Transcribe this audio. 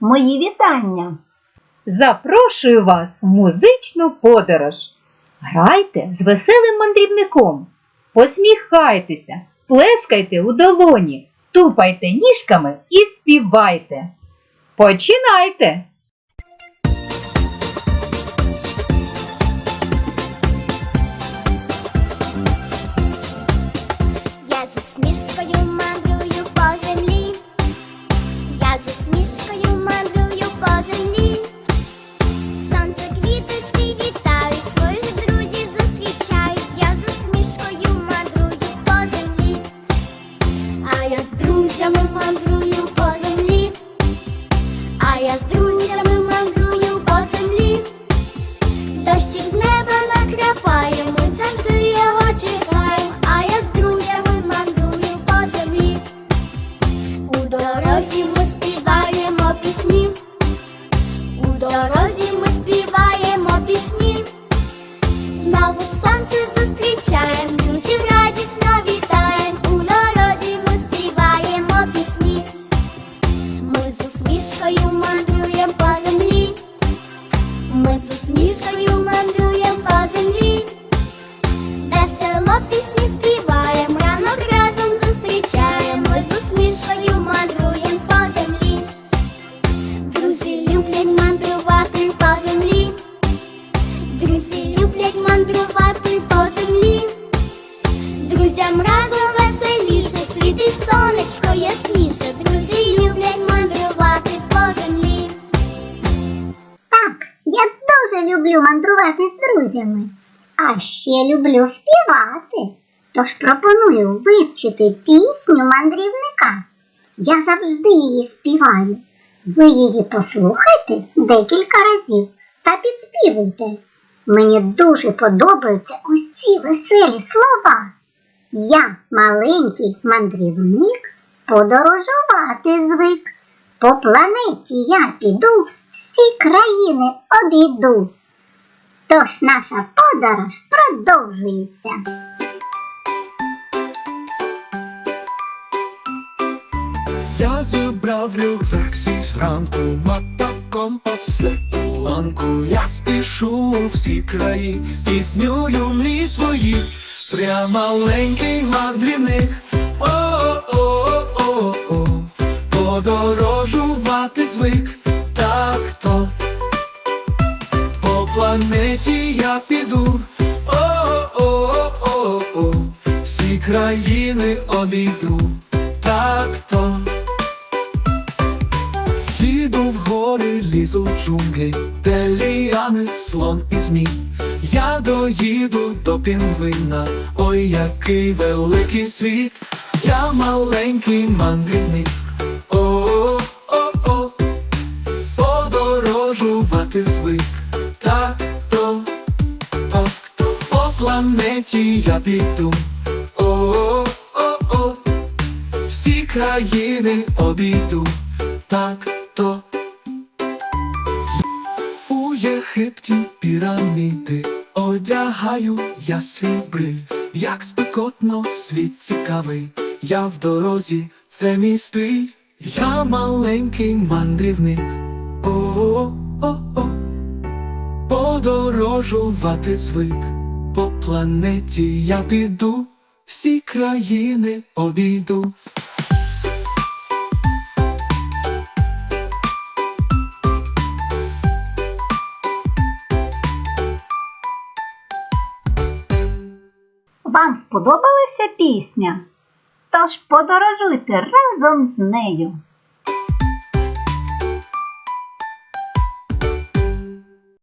мої вітання. Запрошую вас в музичну подорож. Грайте з веселим мандрівником. Посміхайтеся, плескайте у долоні, тупайте ніжками і співайте. Починайте! Сонечко ясніше, друзі люблять мандрувати по землі. Так, я дуже люблю мандрувати з друзями, а ще люблю співати. Тож пропоную вивчити пісню мандрівника. Я завжди її співаю. Ви її послухайте декілька разів та підспівуйте. Мені дуже подобаються ось ці веселі слова. Я, маленький мандрівник, подорожувати звик. По планеті я піду, всі країни обійду. Тож наша подорож продовжується. Я зібрав рюкзак зі зранку, мапа компас, все у ланку. Я спішу у всі краї, здійснюю мрії свої, прям маленький мандрівник. Планеті я піду. О-о-о-о-о, всі країни обійду, так то. Їду в гори, лізу в джунглі, де ліани, слон і змій. Я доїду до пінгвина, ой, який великий світ, я маленький мандрівник. Планеті я піду. О-о-о-о, всі країни обійду, так то. У Єгипті піраміди одягаю я свій як спекотно світ цікавий, я в дорозі, це мій стиль, я маленький мандрівник. О-о-о-о, подорожувати звик, по планеті я піду, всі країни обійду. Вам сподобалася пісня? Тож подорожуйте разом з нею.